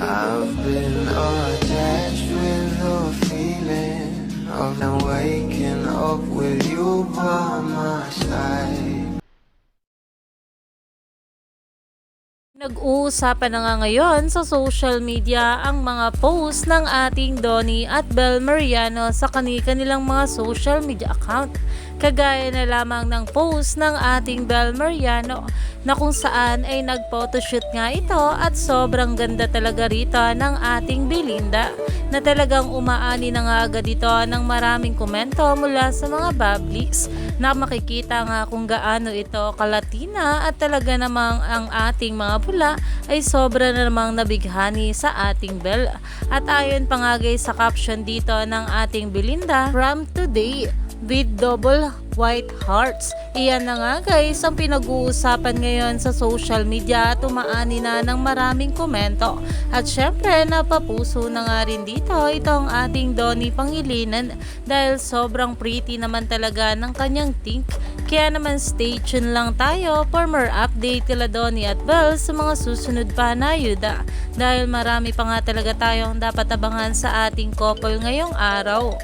I've been attached with the feeling of now waking up with you by my side. Nag-uusapan na nga ngayon sa social media ang mga post ng ating Donnie at Bel Mariano sa kani-kanilang mga social media account. Kagaya na lamang ng post ng ating Bel Mariano na kung saan ay nag-photoshoot nga ito at sobrang ganda talaga rito ng ating Belinda na talagang umaani na nga agad ito ng maraming komento mula sa mga bablis na makikita nga kung gaano ito kalatina at talaga namang ang ating mga pula ay sobra na namang nabighani sa ating Bel. At ayon pa nga guys sa caption dito ng ating Belinda, from today with double white hearts. Iyan na nga guys ang pinag-uusapan ngayon sa social media at umaani na ng maraming komento. At syempre napapuso na nga rin dito itong ating Donnie Pangilinan dahil sobrang pretty naman talaga ng kanyang tink. Kaya naman stay tuned lang tayo for more update kila Donnie at Belle sa mga susunod pa na ayuda. Dahil marami pa nga talaga tayong dapat abangan sa ating couple ngayong araw.